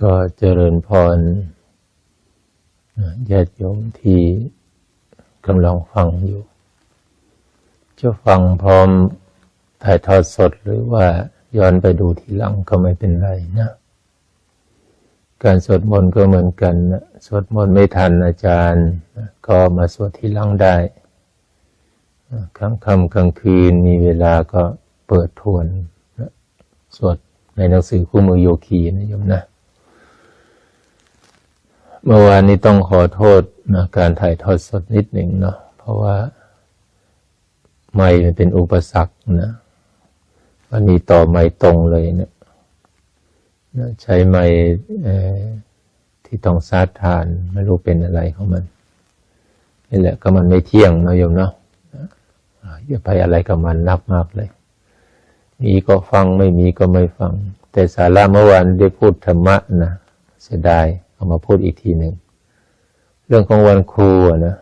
ก็เจริญพรญาติโยมที่กำลังฟังอยู่ จะฟังพร้อมถ่ายทอดสดหรือว่าย้อนไปดูทีหลังก็ไม่เป็นไรนะ การสวดมนต์ก็เหมือนกันนะสวดมนต์ไม่ทันอาจารย์ ก็มาสวดทีหลังได้ครั้งค่ำกลางคืนมีเวลาก็เปิดทวนสวดในหนังสือคู่มือโยคีนะโยมนะ เมื่อวานนี้ต้องขอโทษนะการถ่ายทอดสดนิดหนึ่งเนาะเพราะว่า ไม่เป็นอุปสรรคนะวันนี้ต่อไม่ตรงเลยเนะใช้ไม้ที่ต้องซาดทาน ไม่รู้เป็นอะไรของมันนี่แหละก็มันไม่เที่ยงนะโยมเนาะอย่าไปอะไรกับมันนับมากเลย มีก็ฟังไม่มีก็ไม่ฟัง แต่สาระเมื่อวานได้พูดธรรมะนะเสียดาย เอามาพูดอีกทีหนึ่ง เรื่องของวันครูนะ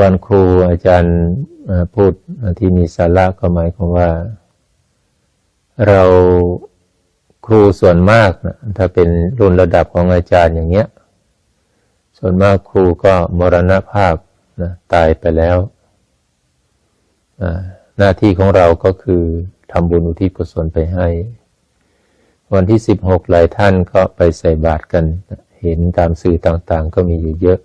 วันครูอาจารย์พูดที่มีสาระก็หมายความว่า เราครูส่วนมากนะถ้าเป็นรุ่นระดับของอาจารย์อย่างเงี้ย ส่วนมากครูก็มรณภาพนะตายไปแล้ว หน้าที่ของเราก็คือทำบุญอุทิศกุศลไปให้ วันที่สิบหกหลายท่านก็ไปใส่บาตรกัน เห็นตามสื่อต่างๆ ก็มีอยู่เยอะ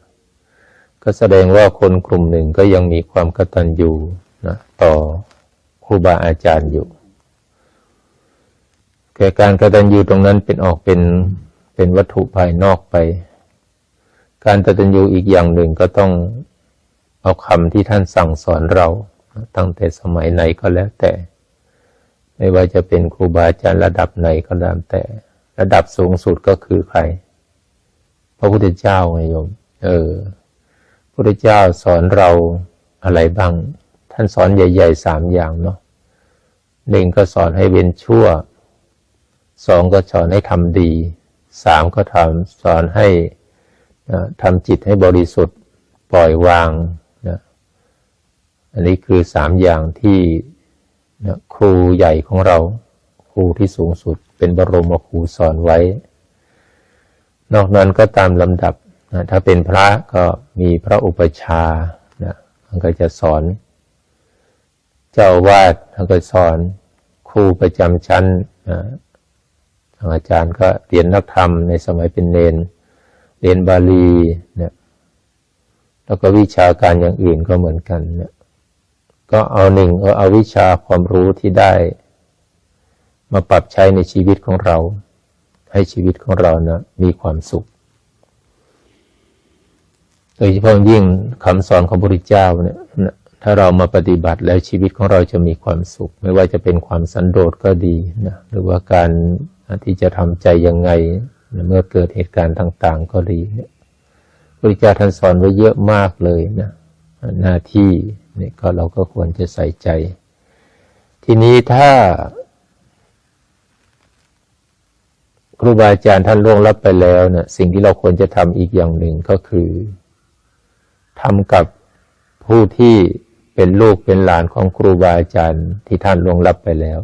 ก็แสดงว่าคนกลุ่มหนึ่งก็ยังมีความกตัญญูนะต่อครูบาอาจารย์อยู่ แก่การกตัญญูตรงนั้นเป็นออกเป็นเป็นวัตถุภายนอกไป การกตัญญูอีกอย่างหนึ่งก็ต้องเอาคำที่ท่านสั่งสอนเรา ตั้งแต่สมัยไหนก็แล้วแต่ ไม่ว่าจะเป็นครูบาอาจารย์ระดับไหนก็ตามแต่ ระดับสูงสุดก็คือใคร พระพุทธเจ้าไงโยม เออพระพุทธเจ้าสอนเราอะไรบ้าง ท่านสอนใหญ่ๆสามอย่างเนาะหนึ่งก็สอนให้เว้นชั่วสองก็สอนให้ทำดีสามก็ทำสอนให้ทำจิตให้บริสุทธิ์ปล่อยวางอันนี้คือสามอย่างที่ ครูใหญ่ของเรา ครูที่สูงสุดเป็นบรมครูสอนไว้ นอกนั้นก็ตามลำดับนะถ้าเป็นพระก็มีพระอุปชานะมันก็จะสอน เจ้าวาดท่านก็สอนครูประจำชั้นนะทางอาจารย์ก็เรียนนักธรรมในสมัยเป็นเนน เรียนบาลีนี่ยแล้วก็วิชาการอย่างอื่นก็เหมือนกันนี่ย ก็เอาหนึ่งเอาเอาวิชาความรู้ที่ได้ มาปรับใช้ในชีวิตของเรา ให้ชีวิตของเรานะมีความสุข โดยเฉพาะยิ่งคำสอนของพระพุทธเจ้าเนี่ยถ้าเรามาปฏิบัติแล้วชีวิตของเราจะมีความสุข ไม่ว่าจะเป็นความสันโดษก็ดีนะหรือว่าการที่จะทำใจยังไงเมื่อเกิดเหตุการณ์ต่าง ๆ ก็ดีพระพุทธเจ้าท่านสอนไว้เยอะมากเลยนะ หน้าที่นี่ก็เราก็ควรจะใส่ใจ ทีนี้ถ้า ครูบาอาจารย์ท่านล่วงลับไปแล้วเนะี่ยสิ่งที่เราควรจะทำอีกอย่างหนึ่งก็คือทำกับผู้ที่เป็นลูกเป็นหลานของครูบาอาจารย์ที่ท่านล่วงลับไปแล้ว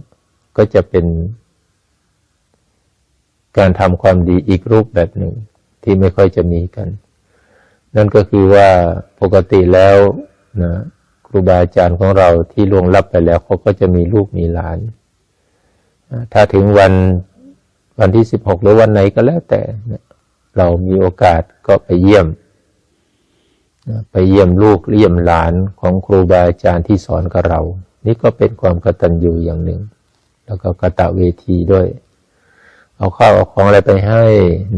ก็จะเป็น การทำความดีอีกรูปแบบหนึ่งที่ไม่ค่อยจะมีกัน นั่นก็คือว่าปกติแล้วนะครูบาอาจารย์ของเราที่ล่วงลับไปแล้วเขาก็จะมีลูกมีหลาน ถ้าถึงวันวันที่สิบหกหรือวันไหนก็แล้วแต่เรามีโอกาสก็ไปเยี่ยม ไปเยี่ยมลูกเยี่ยมหลานของครูบาอาจารย์ที่สอนกับเรา นี่ก็เป็นความกตัญญูอย่างหนึ่ง แล้วก็กะตะเวทีด้วย เอาข้าวเอาของอะไรไปให้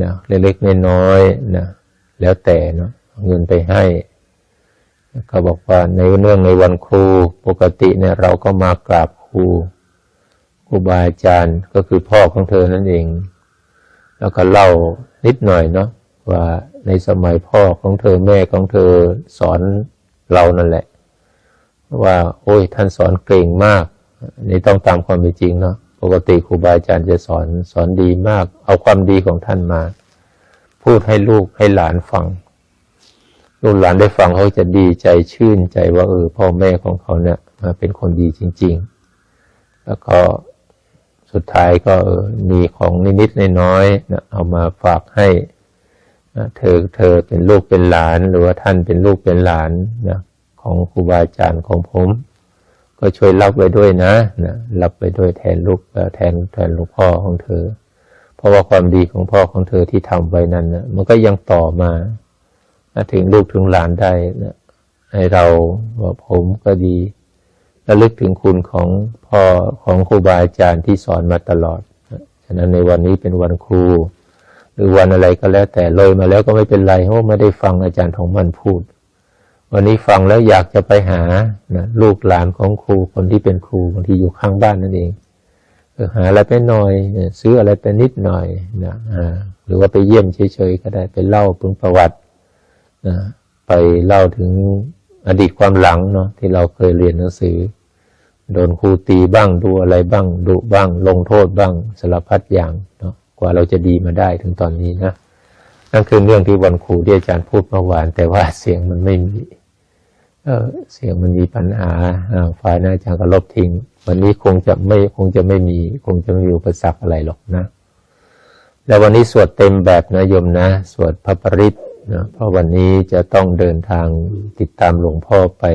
นะเล็กๆน้อยๆนะแล้วแต่เนาะ เงินไปให้เขาบอกว่าในเนื่องในวันครูปกติเนี่ยเราก็มากราบครูครูบาอาจารย์ก็คือพ่อของเธอนั่นเอง แล้วก็เล่านิดหน่อยเนาะว่าในสมัยพ่อของเธอแม่ของเธอสอนเรานั่นแหละ ว่า โอ้ยท่านสอนเก่งมากนี่ต้องตามความเป็นจริงเนาะปกติครูบาอาจารย์จะสอนสอนดีมาก เอาความดีของท่านมา พูดให้ลูกให้หลานฟัง ลูกหลานได้ฟังเขาจะดีใจชื่นใจว่าเออพ่อแม่ของเขาเนี่ยมาเป็นคนดีจริง ๆ แล้วก็สุดท้ายก็ออมีของนิดๆน้อยๆนะเอามาฝากให้นะเธอเธอเป็นลูกเป็นหลาน หรือว่าท่านเป็นลูกเป็นหลานนะของครูบาอาจารย์ของผม ก็ช่วยรับไว้ด้วยนะนะรับไว้ด้วยแทนลูกแทนแทนหลูกพ่อของเธอ เพราะว่าความดีของพ่อของเธอที่ทำไว้นั้นนะมันก็ยังต่อมา ถึงลูกถึงหลานได้นะให้เราว่าผมก็ดีระลึกถึงคุณของพ่อของครูบาอาจารย์ที่สอนมาตลอดฉะนั้นในวันนี้เป็นวันครู หรือวันอะไรก็แล้วแต่เลยมาแล้วก็ไม่เป็นไรเพราะไม่ได้ฟังอาจารย์ทองมันพูด วันนี้ฟังแล้วอยากจะไปหานะลูกหลานของครูคนที่เป็นครูบางทีอยู่ข้างบ้านนั่นเองหาอะไรไปหน่อย ซื้ออะไรไปนิดหน่อยนะหรือว่าไปเยี่ยมเฉยๆก็ได้ไปเล่าพึงประวัติ นะไปเล่าถึงอดีตความหลังเนาะที่เราเคยเรียนหนังสือ โดนครูตีบ้างดูอะไรบ้างดุบ้าง ลงโทษบ้างสารพัดอย่างเนาะกว่าเราจะดีมาได้ถึงตอนนี้นะนั่นคือเรื่องที่วันครูที่อาจารย์พูดเมื่อวาน แต่ว่าเสียงมันไม่มีเเสียงมันมีปัญหาอ่าฝ่ายนายอาจารย์ก็ลบทิ้ง วันนี้คงจะไม่คงจะไม่มี คงจะไม่มีอุปสรรคอะไรหรอกนะ แล้ววันนี้สวดเต็มแบบนะโยมนะ สวดพระปริต นะเพราะวันนี้จะต้องเดินทางติดตามหลวงพ่อไป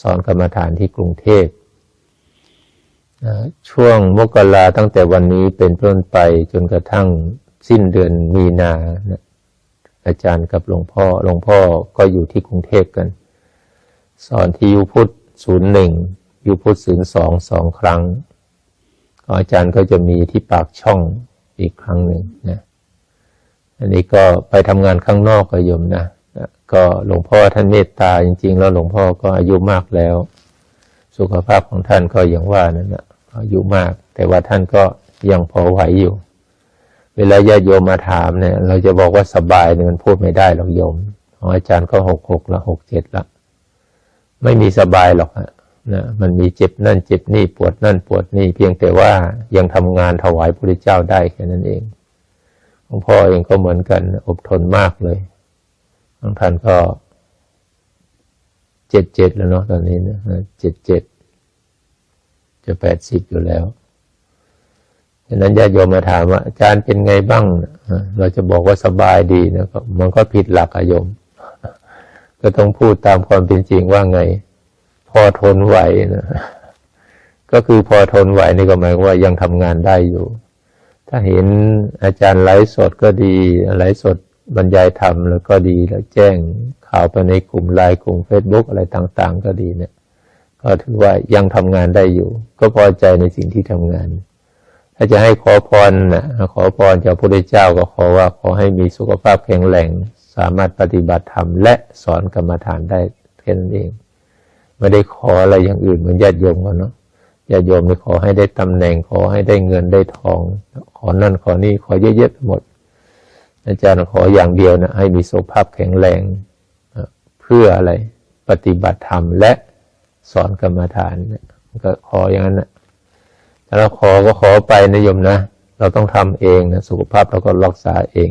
สอนกรรมฐานที่กรุงเทพนะช่วงมกราตั้งแต่วันนี้เป็นต้นไปจนกระทั่งสิ้นเดือนมีนานะอาจารย์กับหลวงพ่อ หลวงพ่อก็อยู่ที่กรุงเทพกัน สอนที่ยูพุทธศูนย์หนึ่งยูพุทธศูนย์สองสองครั้ง อาจารย์ก็จะมีที่ปากช่องอีกครั้งหนึ่งนะ อันนี้ก็ไปทำงานข้างนอกก็โยมนะก็หลวงพ่อท่านเมตตาจริง ๆ แล้วหลวงพ่อก็อายุมากแล้ว สุขภาพของท่านก็อย่างว่านั่นนะอายุมาก แต่ว่าท่านก็ยังพอไหวอยู่ เวลาญาติโยมมาถามเนี่ย เราจะบอกว่าสบายเนี่ยมันพูดไม่ได้หรอกโยมของอาจารย์ก็หกหกละหกเจ็ดละไม่มีสบายหรอกฮะนะมันมีเจ็บนั่นเจ็บนี่ปวดนั่นปวดนี่เพียงแต่ว่ายังทำงานถวายพระเจ้าได้แค่นั้นเอง ลวงพ่อเองก็เหมือนกันอดทนมากเลยบางท่านก็เจ็ดเจ็ดแล้วเนาะตอนนี้นะเจ็ดเจ็ดจะแปดสิบอยู่แล้วฉะนั้นญาติโยมมาถามว่าอาจารย์เป็นไงบ้างนะเราจะบอกว่าสบายดีนะมันก็ผิดหลักอะโยม ก็ต้องพูดตามความเป็นจริงว่าไง พอทนไหวนะก็คือพอทนไหวนี่ก็หมายว่ายังทำงานได้อยู่ ถ้าเห็นอาจารย์ไลฟ์สดก็ดีไลฟ์สดบรรยายธรรมแล้วก็ดีแล้วแจ้งข่าวไปในกลุ่มไลน์กลุ่มเฟซบุ๊กอะไรต่างๆ ก็ดีเนี่ย ก็ถือว่ายังทำงานได้อยู่ ก็พอใจในสิ่งที่ทำงาน ถ้าจะให้ขอพรนะขอพรจากพระพุทธเจ้าก็ขอว่าขอให้มีสุขภาพแข็งแรงสามารถปฏิบัติธรรมและสอนกรรมฐานได้แค่นั้นเอง ไม่ได้ขออะไรอย่างอื่นเหมือนญาติโยมกันเนาะ ญาติโยมนี่ขอให้ได้ตำแหน่ง ขอให้ได้เงินได้ทอง ขอนั่นขอนี่ขอเยอะๆไปหมด อาจารย์ขออย่างเดียวนะให้มีสุขภาพแข็งแรงเพื่ออะไรปฏิบัติธรรมและสอนกรรมฐานก็ขออย่างนั้นนะถ้าเราขอก็ขอไปนะโยมนะ เราต้องทำเองนะสุขภาพเราก็รักษาเอง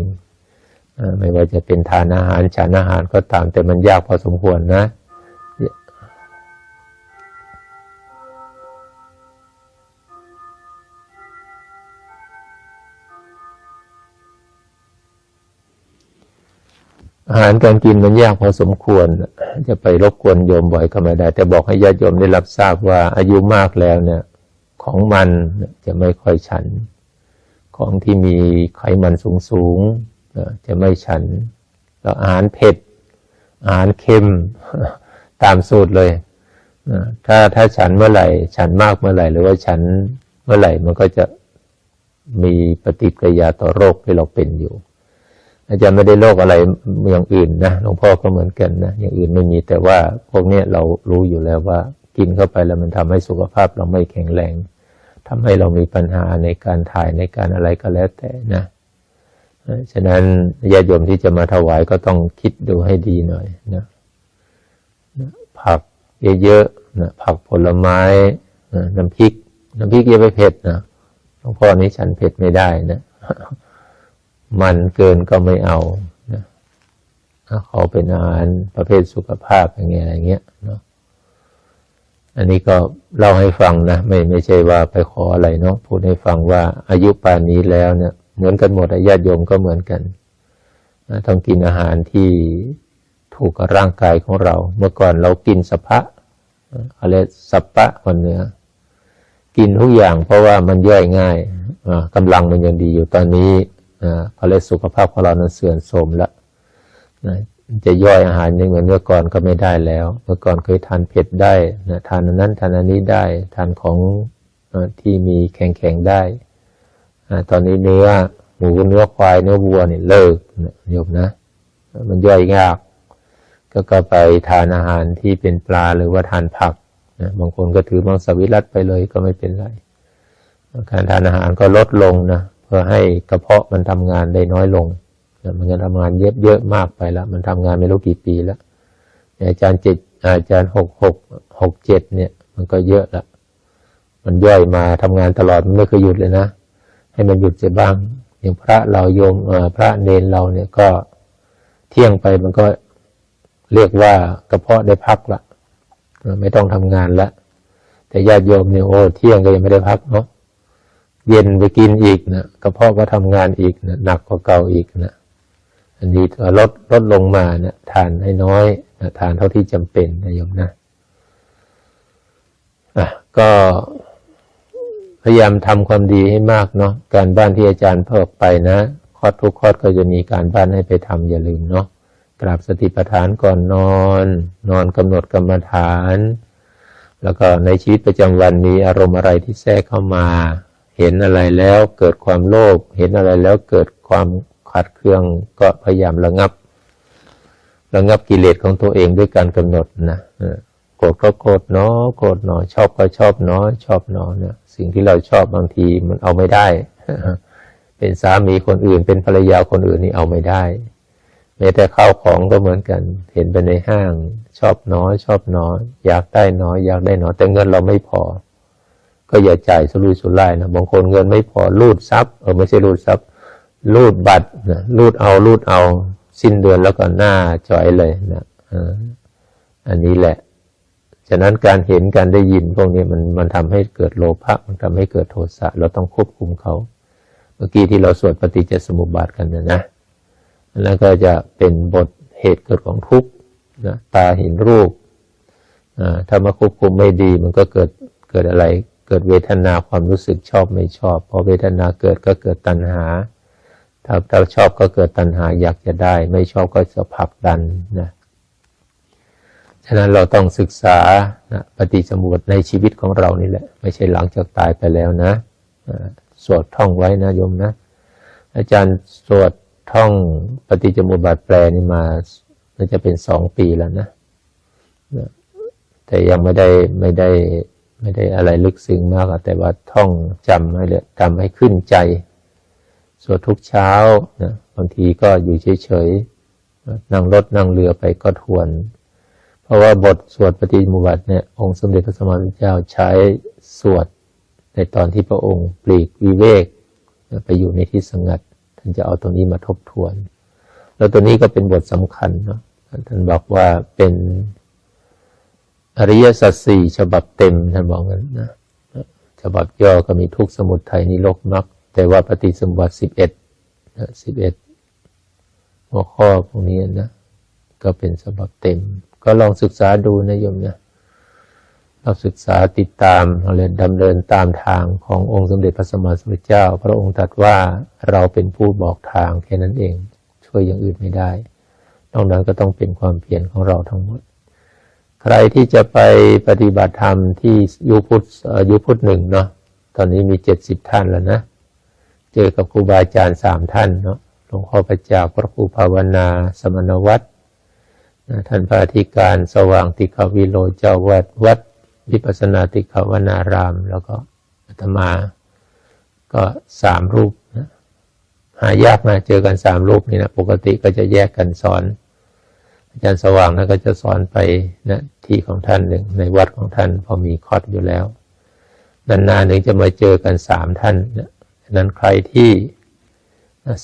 ไม่ว่าจะเป็นทานอาหารฉันอาหารก็ตามแต่มันยากพอสมควรนะ อาหารการกินมันยากพอสมควร จะไปรบกวนโยมบ่อยก็ไม่ได้ แต่บอกให้ญาติโยมได้รับทราบว่าอายุมากแล้วเนี่ย ของมันจะไม่ค่อยฉัน ของที่มีไขมันสูงสูงจะไม่ฉัน แล้วอาหารเผ็ด อาหารเค็มตามสูตรเลยถ้าถ้าฉันเมื่อไหร่ ฉันมากเมื่อไหร่ หรือว่าฉันเมื่อไหร่มันก็จะมีปฏิกิริยาต่อโรคที่เราเป็นอยู่ อาจารย์ไม่ได้โรคอะไรอย่างอื่นนะหลวงพ่อก็เหมือนกันนะอย่างอื่นไม่มีแต่ว่าพวกนี้เรารู้อยู่แล้วว่า กินเข้าไปแล้วมันทำให้สุขภาพเราไม่แข็งแรงทำให้เรามีปัญหาในการถ่ายในการอะไรก็แล้วแต่นะฉะนั้นญาติโยมที่จะมาถวายก็ต้องคิดดูให้ดีหน่อยนะผักเยอะๆนะผักผลไม้นะน้ำพริก น้ำพริกเยอะไปเผ็ดนะหลวงพ่อนี้ฉันเผ็ดไม่ได้นะ มันเกินก็ไม่เอานะขอเป็นอาหารประเภทสุขภาพอย่างเงี้ยอะไรเงี้ยเนาะอันนี้ก็เล่าให้ฟังนะไม่ไม่ใช่ว่าไปขออะไรเนาะพูดให้ฟังว่าอายุป่านนี้แล้วเนี่ย เหมือนกันหมดญาติโยมก็เหมือนกันต้องกินอาหารที่ถูกกับร่างกายของเรา เมื่อก่อนเรากินสภะอะไรสัปปะคนเนื้อกินทุกอย่างเพราะว่ามันย่อยง่ายกำลังมันยังดีอยู่ตอนนี้ เขาเรียสุขภาพของเรานั้นเสื่อมโทรมแล้วนะจะย่อยอาหารยังเหมือนเมื่อก่อนก็ไม่ได้แล้ว เมื่อก่อนเคยทานเผ็ดได้นะทานนั้นทานอันนี้ได้ทานของที่มีแข็งๆได้ตอนนี้เนื้อหมูเนื้อควายเนื้อวัวเนี่ยเลิกโยมนะ มันย่อยยาก ก็ก็ไปทานอาหารที่เป็นปลาหรือว่าทานผักนะบางคนก็ถือมังสวิรัตไปเลยก็ไม่เป็นไร การทานอาหารก็ลดลงนะ พื่อให้กระเพาะมันทำงานได้น้อยลงมันจะทำงานเยอะเยอะมากไปแล้ว มันทำงานไม่รู้กี่ปีแล้วอาจารย์เจ็ดอาจารย์หกหกหกเจ็ดเนี่ย มันก็เยอะละมันย่อยมาทำงานตลอดมันไม่เคยหยุดเลยนะ ให้มันหยุดเสียบ้าง อย่างพระเราโยมพระเนนเราเนี่ยก็เที่ยงไปมันก็เรียกว่ากระเพาะได้พักละไม่ต้องทำงานละแต่ญาติโยมเนี่ยโอ้เที่ยงก็ยังไม่ได้พักเนาะ เย็นไปกินอีกนะกระเพาะก็ทำงานอีกนะหนักกว่าเก่าอีกนะอันนี้ลดลดลงมาเนะทานให้น้อยนะทานเท่าที่จำเป็นนะโยมนะอะก็พยายามทำความดีให้มากเนาะการบ้านที่อาจารย์เพิ่มไปนะคอดทุกคอดก็จะมีการบ้านให้ไปทำอย่าลืมเนาะกราบสติปัฏฐานก่อนนอน นอนกำหนดกรรมฐาน แล้วก็ในชีวิตประจำวันมีอารมณ์อะไรที่แทรกเข้ามา เห็นอะไรแล้วเกิดความโลภเห็นอะไรแล้วเกิดความขัดเคืองก็พยายามระงับ ระงับกิเลสของตัวเองด้วยการกำหนดนะโกรธก็โกรธเนาะโกรธเนาะชอบก็ชอบเนาะชอบเนาะเนี่ยสิ่งที่เราชอบบางทีมันเอาไม่ได้ เป็นสามีคนอื่น เป็นภรรยาคนอื่นนี่เอาไม่ได้แม้แต่ข้าวของก็เหมือนกัน เห็นไปในห้าง ชอบน้อย ชอบน้อย อยากได้น้อย อยากได้น้อยแต่เงินเราไม่พอ ก็อย่าจ่ายสุรุ่ยสุร่ายนะบางคนเงินไม่พอรูดซับเออไม่ใช่รูดซับรูดบัตรนะรูดเอารูดเอา สิ้นเดือนแล้วก็หน้าจ่อยเลยนะอันนี้แหละ ฉะนั้นการเห็นการได้ยินพวกนี้มันมันทำให้เกิดโลภะมันทำให้เกิดโทสะเราต้องควบคุมเขาเมื่อกี้ที่เราสวดปฏิจจสมุปบาทกันนะนะแล้วก็จะเป็นบทเหตุเกิดของทุกข์นะตาเห็นรูปถ้ามาควบคุมไม่ดีมันก็เกิดเกิดอะไร เกิดเวทนาความรู้สึกชอบไม่ชอบ พอเวทนาเกิดก็เกิดตัณหา ถ้าเราชอบก็เกิดตัณหาอยากจะได้ ไม่ชอบก็จะผลักดันนะฉะนั้นเราต้องศึกษานะปฏิสมุติในชีวิตของเรานี่แหละ ไม่ใช่หลังจากตายไปแล้วนะสวดท่องไว้นะโยมนะ อาจารย์สวดท่องปฏิจมุปบาทแปลนี่มาน่าจะเป็นสองปีแล้วนะ แต่ยังไม่ได้ไม่ได้ ไม่ได้อะไรลึกซึ้งมากแต่ว่าท่องจำให้เลยจำให้ขึ้นใจ สวดทุกเช้านะบางทีก็อยู่เฉยๆนั่งรถนั่งเรือไปก็ทวน เพราะว่าบทสวดปฏิมุบัติเนี่ยองค์สมเด็จพระสัมมาสัมพุทธเจ้าใช้สวดในตอนที่พระองค์ปลีกวิเวกไปอยู่ในที่สงัด ท่านจะเอาตรงนี้มาทบทวน แล้วตัวนี้ก็เป็นบทสำคัญเนาะท่านบอกว่าเป็น อริยสัจสี่ฉบับเต็มท่านบอกงั้นนะฉบับย่อก็มีทุกสมุดไทยนิโรกมักแต่ว่าปฏิสมบัติสิบเอ็ดสิบเอ็ดหัวข้อพวกนี้นะก็เป็นฉบับเต็ม ก็ลองศึกษาดูนะโยมนะเราศึกษาติดตามเราเลยดำเนินตามทางขององค์สมเด็จพระสัมมาสัมพุทธเจ้า พระองค์ตรัสว่าเราเป็นผู้บอกทางแค่นั้นเอง ช่วยอย่างอื่นไม่ได้นอกนั้นก็ต้องเป็นความเพียรของเราทั้งหมด ใครที่จะไปปฏิบัติธรรมที่ยุพุทธยุพุทธหนึ่งเนาะตอนนี้มีเจ็ดสิบท่านแล้วนะ เจอกับครูบาอาจารย์สามท่านเนาะหลวงพ่อประจักพระครูภาวนาสมณวัตรท่านพระอธิการสว่างติคาวิโลเจ้าวัดวัดวิปัสนาติขวนาราม แล้วก็อาตมา ก็สามรูปนะหายากนะเจอกันสามรูปนี่นะปกติก็จะแยกกันสอน อาจารย์สว่างนก็จะสอนไปนะที่ของท่านหนึ่งในวัดของท่านพอมีคอดอยู่แล้ว นานๆหนึ่งจะมาเจอกันสามท่านนะนั้นใครที่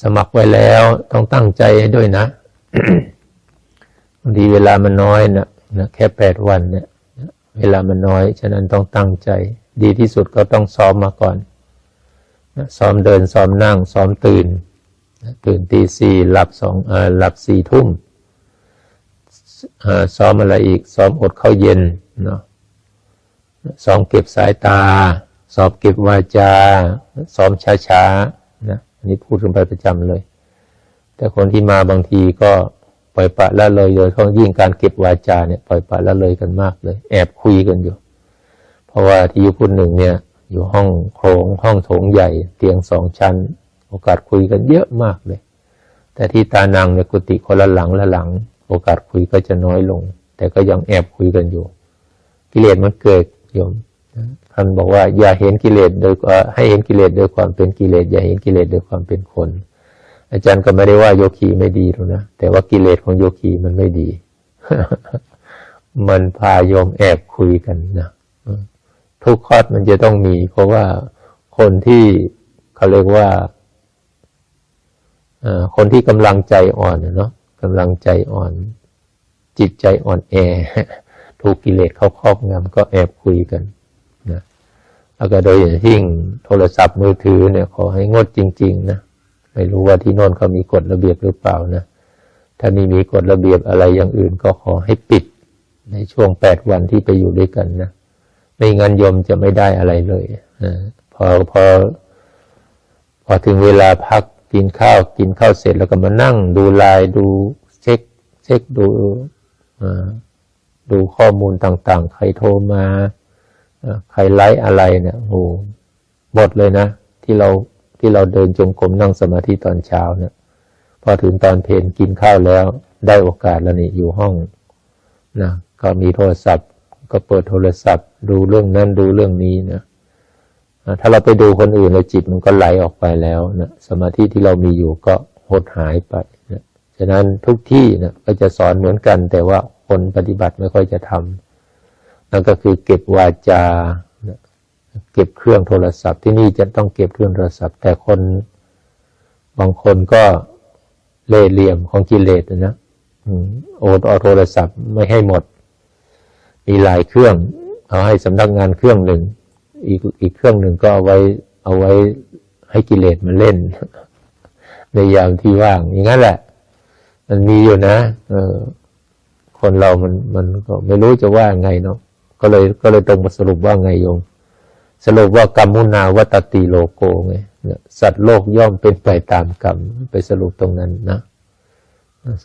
สมัครไว้แล้วต้องตั้งใจด้วยนะบางทีเวลามันน้อยนะนะแค่แปดวันเนี่ยเวลามันน้อย ฉะนั้นต้องตั้งใจ ดีที่สุดก็ต้องซ้อมมาก่อนนะซ้อมเดินซ้อมนั่งซ้อมตื่นนะตื่นตีสี่หลับสองเออหลับสี่ทุ่ม ซ้อมอะไรอีก ซ้อมอดข้าวเย็นเนาะซ้อมเก็บสายตาซ้อมเก็บวาจา ซ้อมช้าๆนะอันนี้พูดกันไปประจำเลย แต่คนที่มาบางทีก็ปล่อยปะละเลยโดยเฉพาะยิ่งการเก็บวาจาเนี่ยปล่อยปะละเลยกันมากเลย แอบคุยกันอยู่ เพราะว่าที่ยุพุทธหนึ่งเนี่ย อยู่ห้องโถงห้องโถงใหญ่ เตียงสองชั้น โอกาสคุยกันเยอะมากเลย แต่ที่ตานังเนี่ยกุฏิคนละหลังละหลัง โอกาสคุยก็จะน้อยลง แต่ก็ยังแอบคุยกันอยู่ กิเลสมันเกิดโยมท่านบอกว่า อย่าเห็นกิเลสโดยให้เห็นกิเลสโดยความเป็นกิเลสอย่าเห็นกิเลสโดยความเป็นคน อาจารย์ก็ไม่ได้ว่าโยคีไม่ดีหรอกนะแต่ว่ากิเลสของโยคีมันไม่ดี มันพาโยมแอบคุยกันนะทุกข้อมันจะต้องมี เพราะว่าคนที่เขาเรียกว่าคนที่กำลังใจอ่อนเนาะ กำลังใจอ่อน จิตใจอ่อนแอ ถูกกิเลสเข้าครอบงำก็แอบคุยกันนะแล้วก็โดยอย่างยิ่งโทรศัพท์มือถือเนี่ยขอให้งดจริง ๆ นะไม่รู้ว่าที่โน่นเขามีกฎระเบียบหรือเปล่านะถ้ามีมีกฎระเบียบอะไรอย่างอื่นก็ขอให้ปิดในช่วงแปดวันที่ไปอยู่ด้วยกันนะไม่งั้นยมจะไม่ได้อะไรเลยนะพอพอพอถึงเวลาพัก กินข้าวกินข้าวเสร็จแล้วก็มานั่งดูไลน์ดูเช็คเช็คดูดูข้อมูลต่างๆ ใครโทรมาใครไลฟ์อะไรเนี่ยโอ้หมดเลยนะ ที่เราที่เราเดินจงกรมนั่งสมาธิตอนเช้าเนี่ย พอถึงตอนเพลนกินข้าวแล้ว ได้โอกาสแล้วนี่อยู่ห้องนะก็มีโทรศัพท์ ก็เปิดโทรศัพท์ ดูเรื่องนั้นดูเรื่องนี้นะ ถ้าเราไปดูคนอื่นแล้วจิตมันก็ไหลออกไปแล้วนะสมาธิที่เรามีอยู่ก็หดหายไปนะฉะนั้นทุกที่นะก็จะสอนเหมือนกัน แต่ว่าคนปฏิบัติไม่ค่อยจะทำนั่นก็คือเก็บวาจานะเก็บเครื่องโทรศัพท์ ที่นี่จะต้องเก็บเครื่องโทรศัพท์ แต่คนบางคนก็เล่เหลี่ยมของกิเลสนะโอดเอาโทรศัพท์ไม่ให้หมด มีหลายเครื่อง เอาให้สำนักงานเครื่องหนึ่ง อีกอีกเครื่องหนึ่งก็เอาไว้เอาไว้ให้กิเลสมันเล่น ในยามที่ว่าง อย่างนั้นแหละ มันมีอยู่นะเออคนเรามันมันก็ไม่รู้จะว่าไงเนาะก็เลยก็เลยตรงมาสรุปว่าไงโยมสรุปว่ากรรมุนาวัตติโลโกไงสัตว์โลกย่อมเป็นไปตามกรรมไปสรุปตรงนั้นนะ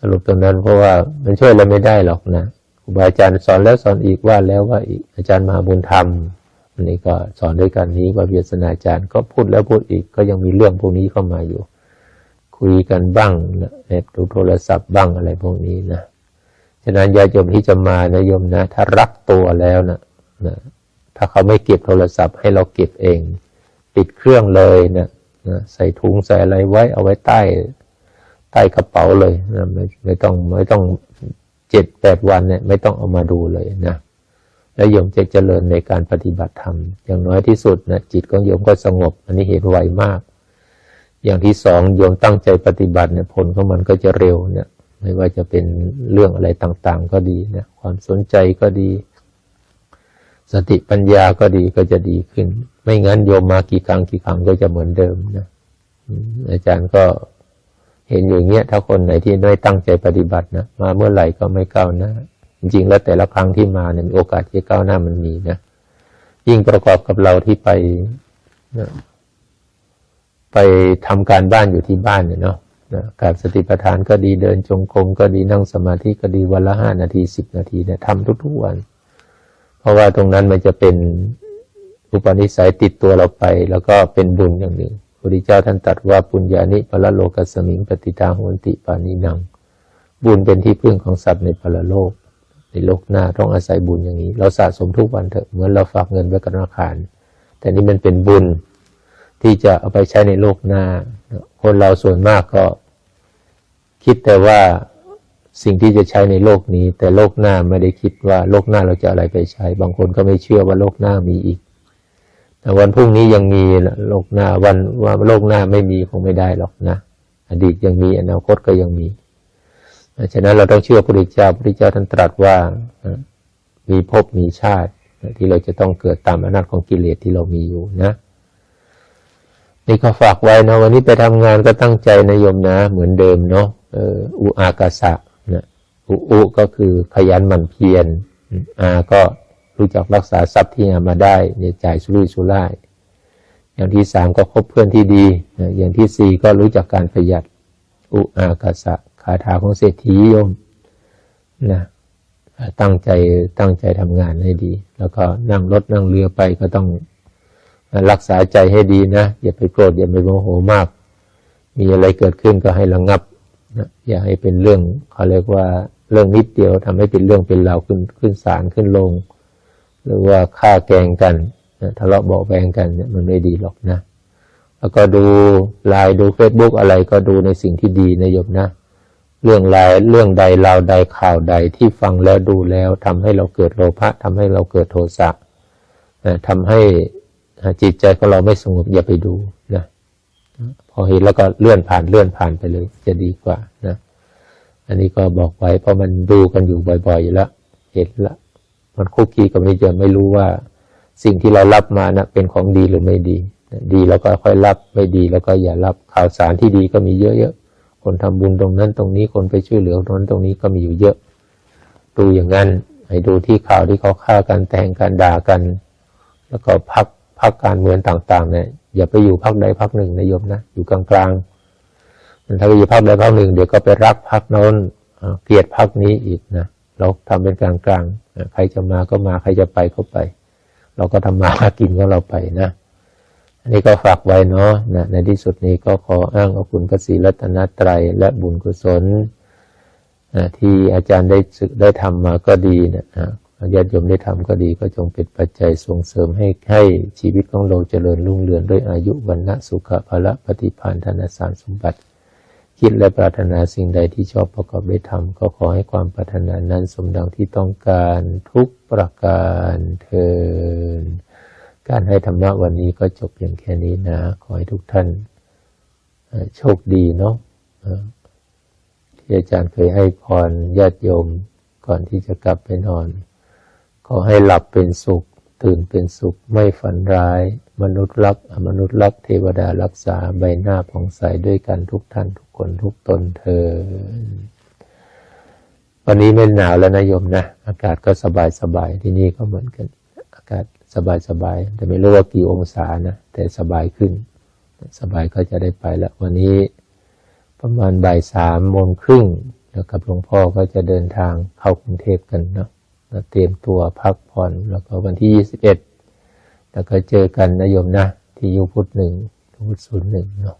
สรุปตรงนั้นเพราะว่ามันช่วยเราไม่ได้หรอกนะครูบาอาจารย์สอนแล้วสอนอีกว่าแล้วว่าอีกอาจารย์มหาบุญธรรมันนี้ก็สอนด้วยกันนี้ว่าเวียสนาจารย์ก็พูดแล้วพูดอีกก็ยังมีเรื่องพวกนี้เข้ามาอยู่ คุยกันบ้างนะเน็ตดูโทรศัพท์บ้างอะไรพวกนี้นะฉะนั้นญาติโยมที่จะมานะโยมนะ ถ้ารักตัวแล้วนะนะถ้าเขาไม่เก็บโทรศัพท์ให้เราเก็บเอง ปิดเครื่องเลยนะนะใส่ถุงใส่อะไรไว้เอาไว้ใต้ ใต้กระเป๋าเลยนะไม่ไม่ต้องไม่ต้องเจ็ดแปดวันเนี่ยไม่ต้องเอามาดูเลยนะ แล้วโยมจะเจริญในการปฏิบัติธรรม อย่างน้อยที่สุดนะจิตของโยมก็สงบ อันนี้เห็นไวมาก อย่างที่สองโยมตั้งใจปฏิบัติเนี่ยผลของมันก็จะเร็วเนี่ย ไม่ว่าจะเป็นเรื่องอะไรต่างๆ ก็ดีนะความสนใจก็ดี สติปัญญาก็ดีก็จะดีขึ้น ไม่งั้นโยมมากี่ครั้งกี่ครั้งก็จะเหมือนเดิมนะอาจารย์ก็เห็นอยู่อย่างเงี้ยถ้าคนไหนที่ไม่ตั้งใจปฏิบัตินะมาเมื่อไหร่ก็ไม่ก้าวหน้า จริง ๆ แล้วแต่ละครั้งที่มาเนี่ยมีโอกาสที่ก้าวหน้ามันมีนะยิ่งประกอบกับเราที่ไปนะไปทำการบ้านอยู่ที่บ้านเนี่ยเนาะนะการสติปัฏฐานก็ดีเดินจงกรมก็ดีนั่งสมาธิก็ดีวันละห้านาทีสิบนาทีเนี่ยทำทุกๆวัน เพราะว่าตรงนั้นมันจะเป็นอุปนิสัยติดตัวเราไป แล้วก็เป็นบุญอย่างหนึ่งพระพุทธเจ้าท่านตรัสว่าปุญญานิปะละโลกัสมิงปฏิตาโหนติปานินัง บุญเป็นที่พึ่งของสัตว์ในปรโลก ในโลกหน้าต้องอาศัยบุญอย่างนี้ เราสะสมทุกวันเถอะเหมือนเราฝากเงินไว้กับธนาคาร แต่นี่มันเป็นบุญที่จะเอาไปใช้ในโลกหน้า คนเราส่วนมากก็ คิดแต่ว่าสิ่งที่จะใช้ในโลกนี้ แต่โลกหน้าไม่ได้คิดว่าโลกหน้าเราจะอะไรไปใช้ บางคนก็ไม่เชื่อว่าโลกหน้ามีอีกแต่วันพรุ่งนี้ยังมีโลกหน้าวันว่าโลกหน้าไม่มีคงไม่ได้หรอกนะ อดีตยังมีอนาคตก็ยังมี ฉะนั้นเราต้องเชื่อพระพุทธเจ้าพระพุทธเจ้าท่านตรัสว่ามีภพมีชาติที่เราจะต้องเกิดตามอำนาจของกิเลสที่เรามีอยู่นะนี่ก็ฝากไว้นะวันนี้ไปทำงานก็ตั้งใจนะโยมนะ เหมือนเดิมเนาะอุอากาสะนะอุอุก็คือขยันหมั่นเพียรอาก็รู้จักรักษาทรัพย์ที่หามาได้เนี่ยจ่ายสุรุ่ยสุร่าย อย่างที่สามก็คบเพื่อนที่ดี อย่างที่สี่ก็รู้จักการประหยัดอุอากาสะ คาถาของเศรษฐีโยมนะตั้งใจตั้งใจทำงานให้ดี แล้วก็นั่งรถนั่งเรือไปก็ต้องรักษาใจให้ดีนะ อย่าไปโกรธอย่าไปโมโหมาก มีอะไรเกิดขึ้นก็ให้ระงับนะอย่าให้เป็นเรื่องเขาเรียกว่าเรื่องนิดเดียวทำให้เป็นเรื่องเป็นราวขึ้นขึ้นศาลขึ้นลง หรือว่าฆ่าแกงกันนะทะเลาะเบาแวงกันเนี่ยมันไม่ดีหรอกนะ แล้วก็ดูไลน์ดูเฟซบุ๊กอะไรก็ดูในสิ่งที่ดีนะโยมนะ เรื่องรายเรื่องใดราวใดข่าวใดที่ฟังแล้วดูแล้วทำให้เราเกิดโลภะทำให้เราเกิดโทสะทำให้จิตใจของเราไม่สงบอย่าไปดูนะพอเห็นแล้วก็เลื่อนผ่านเลื่อนผ่านไปเลย จะดีกว่านะ อันนี้ก็บอกไว้เพราะมันดูกันอยู่บ่อยๆอยู่แล้วเห็นละ มันคุกคีกับไม่เจอไม่รู้ว่า สิ่งที่เรารับมานะเป็นของดีหรือไม่ดี ดีแล้วก็ค่อยรับไม่ดีแล้วก็อย่ารับข่าวสารที่ดีก็มีเยอะ คนทำบุญตรงนั้นตรงนี้คนไปช่วยเหลือตรงนั้นตรงนี้ก็มีอยู่เยอะ ดูอย่างนั้นให้ดูที่ข่าวที่เขาฆ่ากันแต่งกันด่ากัน แล้วก็พักพักการเมืองต่างๆเนี่ยอย่าไปอยู่พักใดพักหนึ่งนะโยมนะอยู่กลางๆถ้าไปอยู่พักใดพักหนึ่งเดี๋ยวก็ไปรักพักโน้นเกลียดพักนี้อีกนะเราทำเป็นกลางๆใครจะมาก็มาใครจะไปก็ไป เราก็ทำมาหากินของเราไปนะ นนี้ก็ฝากไว้เนาะนะในที่สุดนี้ก็ขออ้างเอาคุณพระศรีรัตนตรัยและบุญกุศลนะที่อาจารย์ได้ศึกได้ทำมาก็ดีนะญาติโยมได้ทำก็ดีก็จงเป็นปัจจัยส่งเสริมให้ให้ชีวิตของเราเจริญรุ่งเรืองด้วยอายุวันนะสุขภละปฏิพานธนสารสมบัติ คิดและปรารถนาสิ่งใดที่ชอบประกอบได้ทำก็ขอให้ความปรารถนานั้นสมดังที่ต้องการทุกประการเทิน การให้ธรรมะวันนี้ก็จบเพียงแค่นี้นะ ขอให้ทุกท่านโชคดีเนาะที่อาจารย์เคยให้พรญาติโยมก่อนที่จะกลับไปนอน ขอให้หลับเป็นสุข ตื่นเป็นสุข ไม่ฝันร้าย มนุษย์รักอมนุษย์รักเทวดารักษาใบหน้าผ่องใสด้วยกันทุกท่านทุกคนทุกตนเธอ วันนี้ไม่หนาวแล้วนะโยมนะ อากาศก็สบายสบายที่นี่ก็เหมือนกัน อากาศ สบายสบายแต่ไม่รู้ว่ากี่องศานะแต่สบายขึ้น สบายก็จะได้ไปแล้ววันนี้ประมาณบ่ายสามโมงครึ่งแล้วกับหลวงพ่อก็จะเดินทางเข้ากรุงเทพกันเนาะเตรียมตัวพักผ่อนแล้วก็วันที่ยี่สิบเอ็ดแล้วก็เจอกันนะโยมนะ ที่ยูพุทธหนึ่งพุทธศูนย์หนึ่งเนาะ